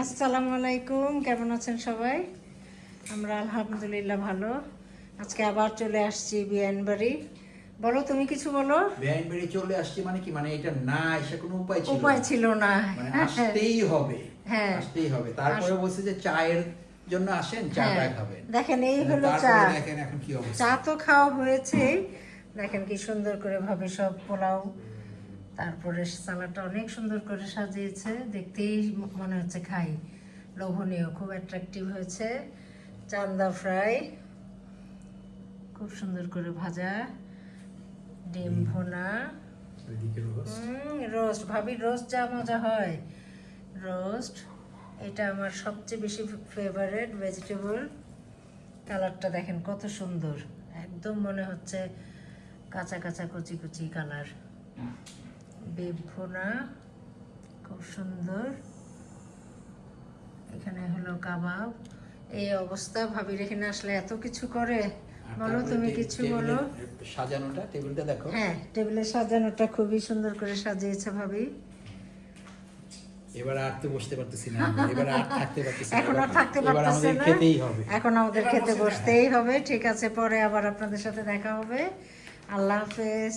আসসালামু আলাইকুম কেমন আছেন সবাই? আমরা আলহামদুলিল্লাহ ভালো। আজকে আবার চলে আসছি বিয়ান বাড়ি। বলো তুমি কিছু বলো? ব্যান্ড বেড়ে চলে আসছে মানে কি? মানে এটা না এসে কোনো উপায় ছিল উপায় ছিল না। মানে আসতেই হবে। হ্যাঁ। আসতেই হবে। তারপরে বলছে যে চায়ের জন্য আসেন চাটা হ্যাঁ। খাবেন। দেখেন এই হলো চা। দেখেন এখন কি অবস্থা। চা তো খাওয়া হয়েছে দেখেন কি সুন্দর করে ভাবে সব পোলাও তারপরে সালাডটা অনেক সুন্দর করে সাজিয়েছে। দেখতেই মনে হচ্ছে খাই। লোভনীয় খুব অ্যাট্রাকটিভ হয়েছে। চান্দা ফ্রাই। খুব সুন্দর করে ভাজা। ডিম ভোনা। রোস্ট ভাবি রোস্ট যা মজা হয়। রোস্ট এটা আমার সবচেয়ে বেশি ফেভারেট ভেজিটেবল কালারটা দেখেন কত সুন্দর। একদম মনে হচ্ছে কাঁচা কাঁচা কুচি কুচি কালার। বেব ভুনা খুব সুন্দর এখানে হলো কাবাব। এই অবস্থা ভাবির এখানে আসলে এত কিছু করে। বলো তুমি কিছু বলো। সাজানোটা টেবিলটা দেখো। হ্যাঁ টেবিলে সাজানোটা খুবই সুন্দর করে সাজিয়েছে ভাবি। এবার আর তো বসতে পারতেছি না এবার আর থাকতে পারতেছি না এখন আর থাকতে পারতেছে না। খেতেই হবে। এখন আমাদের খেতে বসতেই হবে। ঠিক আছে পরে আবার আপনাদের সাথে দেখা হবে। আল্লাহ হাফেজ।